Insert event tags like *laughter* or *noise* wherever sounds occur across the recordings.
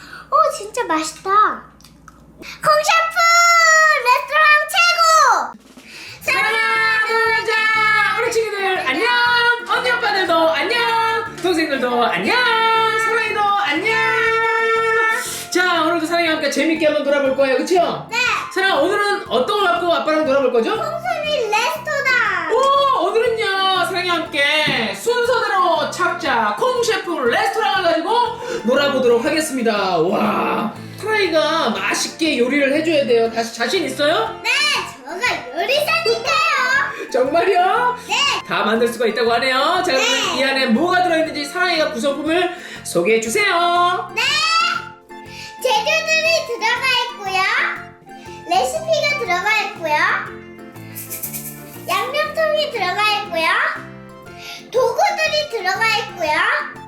오 진짜 맛있다. 콩샤프 레스토랑 최고. 사랑하는 자, 우리 친구들 안녕. 언니 오빠들도 안녕. 동생들도 안녕. 사랑이도 안녕. 자, 오늘도 사랑이와 함께 재밌게 한번 놀아볼 거예요, 그렇죠? 네. 사랑 오늘은 어떤 걸 갖고 아빠랑 놀아볼 거죠? 콩순이 레스토랑. 오, 오늘은요 사랑이와 함께 순서대로 찾자 콩 셰프 레스토랑을 가지고 놀아보도록 하겠습니다. 와, 사랑이가 맛있게 요리를 해줘야 돼요. 다시 자신 있어요? 네, 저가 요리사니까요. 정말요? 네. 다 만들 수가 있다고 하네요. 자, 그러면 네. 이 안에 뭐가 들어있는지 사랑이가 구성품을 소개해 주세요. 네. 재료들이 들어가 있고요. 레시피가 들어가 있고요. 양념통이 들어가 있고요. 도구들이 들어가 있고요.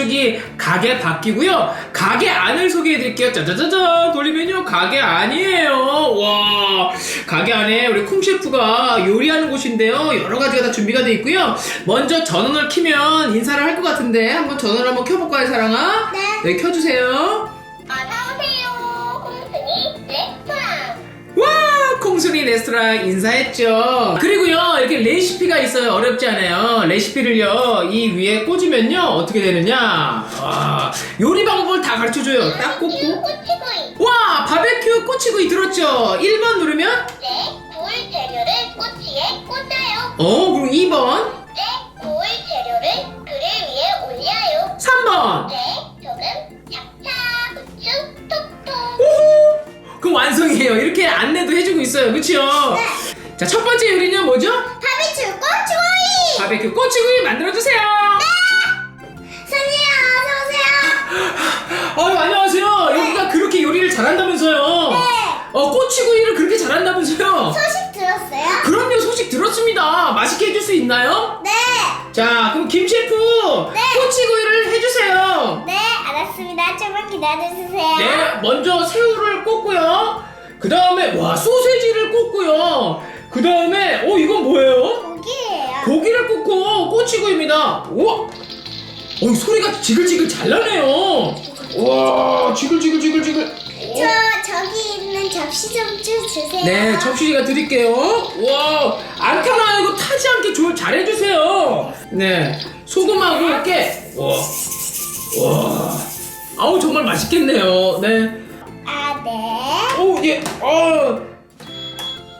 쪽이 가게 밖이고요. 가게 안을 소개해 드릴게요. 짜자자잔 돌리면요. 가게 안이에요. 와. 가게 안에 우리 콩 셰프가 요리하는 곳인데요. 여러 가지가 다 준비가 돼 있고요. 먼저 전원을 키면 인사를 할 것 같은데 한번 전원을 한번 켜볼까요, 사랑아? 네. 네, 켜주세요. 와 콩순이 레스토랑 인사했죠. 그리고요 이렇게 레시피가 있어요. 어렵지 않아요. 레시피를요 이 위에 꽂으면요 어떻게 되느냐? 와 요리 방법을 다 가르쳐 줘요. 딱 꽂고. 꼬치구이. 와 바베큐 꼬치구이 들었죠. 1번 누르면? 네, 구울 재료를 꼬치에 꽂아요. 어 그리고 2번 있어요 그쵸 네. 자 첫 번째 요리는 뭐죠 바비큐 꼬치구이. 바베큐 꼬치구이 만들어주세요 선이야, 어서 오세요. 아유 안녕하세요. 여기가 그렇게 요리를 잘한다면서요. 네. 어 꼬치구이를 그렇게 잘한다면서요. 소식 들었어요? 그럼요 소식 들었습니다. 맛있게 해줄 수 있나요? 네. 자 그럼 김 셰프 네. 꼬치구이를 해주세요. 네, 알았습니다. 조금만 기다려주세요. 네 먼저 새우를 꽂고요. 그 다음에 와 소세지를 꽂고요. 그 다음에 어 이건 뭐예요? 고기예요. 고기를 꽂고 꼬치구이입니다. 우와. 어 소리가 지글지글 잘 나네요. 와 지글지글지글지글. 저 저기 있는 접시 좀 주- 주세요. 네, 접시가 드릴게요. 와, 안 타나 이거 타지 않게 조, 잘해주세요. 네, 소금하고 이렇게. 와, 와, 아우 정말 맛있겠네요. 네, 어,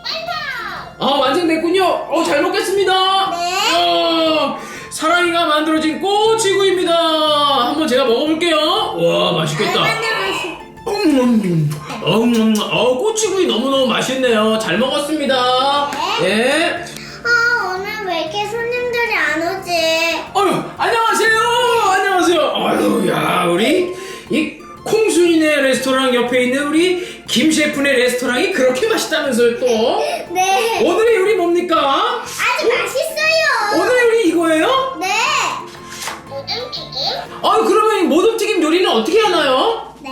완성. 아 완성됐군요. 어, 잘 먹겠습니다. 네. 어, 사랑이가 만들어진 꼬치구이입니다. 한번 제가 먹어볼게요. 와, 맛있겠다. 얼마나 맛있? 음, 음, 어, 꼬치구이 너무너무 맛있네요. 잘 먹었습니다. 예. 아, 오늘 왜 이렇게 손님들이 안 오지? 아유, 안녕하세요. 안녕하세요. 아유, 야, 우리 이 콩순이네 레스토랑 옆에 있는 우리 김 셰프네 레스토랑이 그렇게 맛있다면서요 또? *laughs* 네. 오늘의 요리 뭡니까? 아주 맛있어요. 오늘의 요리 이거예요? 네. 모든 튀김. 아유, 그러면 이 모듬튀김 요리는 어떻게 하나요? 네.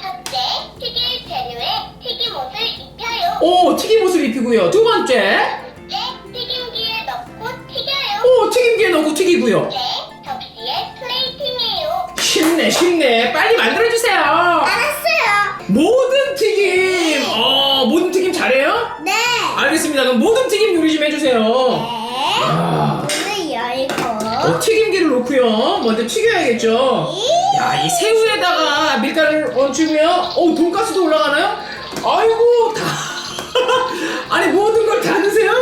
첫째, 튀길 재료에 튀김옷을 입혀요. 오, 튀김옷을 입히고요. 두 번째, 둘째, 튀김기에 넣고 튀겨요. 오, 튀김기에 넣고 튀기고요. 네, 접시에 플레이팅해요. 쉽네, 쉽네. 빨리 만들어주세요. 알겠습니다. 그럼 모든 튀김 요리 좀 해주세요. 네. 아, 문을 열고. 어, 튀김기를 놓고요. 먼저 튀겨야겠죠. 야, 이 새우에다가 밀가루를 얹히고요. 어, 돈가스도 올라가나요? 아이고, 다. *laughs* 아니, 모든 걸 다 넣으세요?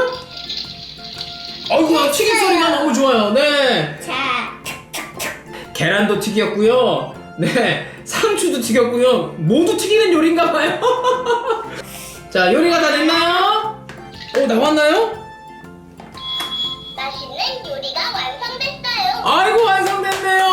아이고, 튀김 소리가 너무 좋아요. 네. 자, 계란도 튀겼고요. 네. 상추도 튀겼고요. 모두 튀기는 요리인가 봐요. *laughs* 자, 요리가 다 됐나요? 어, 나왔나요? 맛있는 요리가 완성됐어요. 아이고 완성됐네요.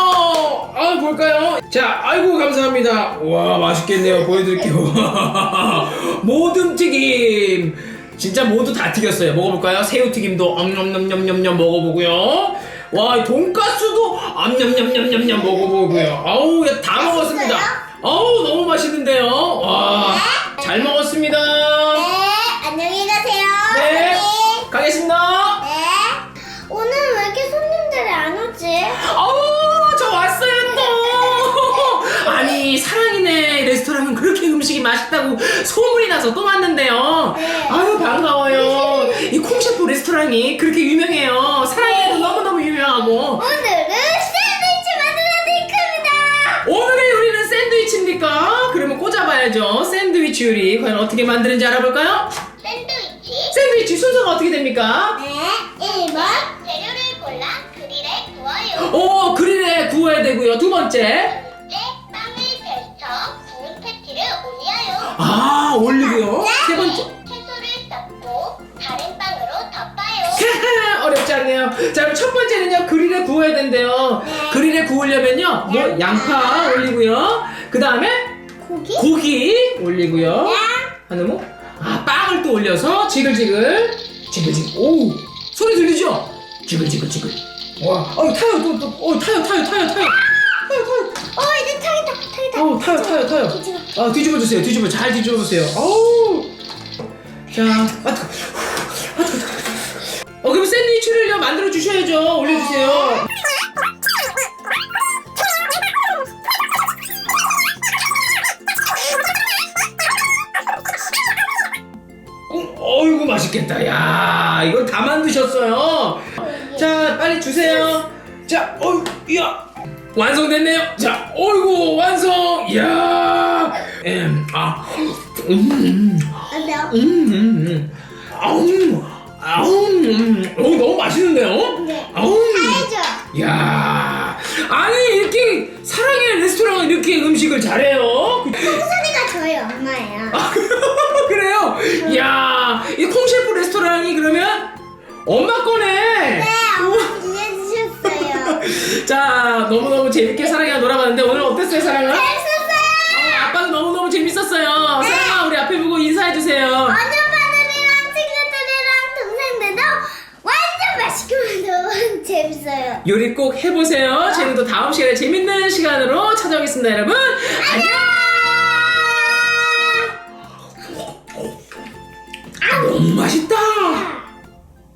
아 볼까요? 자, 아이고 감사합니다. 와 맛있겠네요. 보여드릴게요. *laughs* 모든 튀김. 진짜 모두 다 튀겼어요. 먹어볼까요? 새우 튀김도 엄냠냠냠냠냠 먹어보고요. 와, 이 돈가스도 엄냠냠냠냠냠 먹어보고요. 아우, 야, 다 먹었습니다. 어우 너무 맛있는데요. 와, 레스토랑은 그렇게 음식이 맛있다고 소문이 나서 또 왔는데요. 네. 아유 반가워요. 이 콩셰프 레스토랑이 그렇게 유명해요. 사랑이도 너무 너무 유명하고. 오늘은 샌드위치 만들어 드릴 겁니다. 오늘의 요리는 샌드위치입니까? 그러면 꽂아봐야죠. 샌드위치 요리 과연 어떻게 만드는지 알아볼까요? 샌드위치. 샌드위치 순서가 어떻게 됩니까? 네, 1번 재료를 골라 그릴에 구워요. 오 그릴에 구워야 되고요. 두 번째 올리고요. 세 번째 채소를 섞고 다른 빵으로 덮어요. *laughs* 어렵지 않네요. 자 그럼 첫 번째는요 그릴에 구워야 된대요. 네. 그릴에 구우려면요 뭐 양파. 양파 올리고요. 그 다음에 고기? 고기 올리고요. 하는 뭐? 아 빵을 또 올려서 지글지글 지글지글 오 소리 들리죠? 지글지글지글 와 어, 타요 또 또 어, 타요 타요 타요 타요 어 타요 타요 타요. 뒤집어. 아 뒤집어 주세요 뒤집어. 잘 뒤집어 주세요. 어우. 자 아, 뜨거. 아, 뜨거, 뜨거, 뜨거. 어 그럼 샌드위치를요 만들어 주셔야죠. 올려주세요. 어, 어이구 맛있겠다. 야 이걸 다 만드셨어요. 자 빨리 주세요. 자 어이 야 완성됐네요 자 어이구 완성 이야 엠아 음, 어때요? 음, 음, 음. 아우 아우 음. 어, 너무 맛있는데요 네. 아우? 야 아니 이렇게 사랑의 레스토랑은 이렇게 음식을 잘해요 풍선이가 저희 엄마예요. 아, *laughs* 그래요? 야, 이 콩셰프 레스토랑이 그러면 엄마 거네. 네, 엄마 이해해 주셨어요. *laughs* 자, 너무너무 재밌게 사랑이랑 놀아봤는데 오늘 어땠어요, 사랑아? 재밌었어요! 어, 아빠도 너무너무 재밌었어요. 사랑아, 우리 앞에 보고 인사해주세요. 언니파들이랑 친구들이랑 동생들도 완전 맛있게 만들어 재밌어요. 요리 꼭 해보세요. 저희는 또 다음 시간에 재밌는 시간으로 찾아오겠습니다, 여러분. 안녕!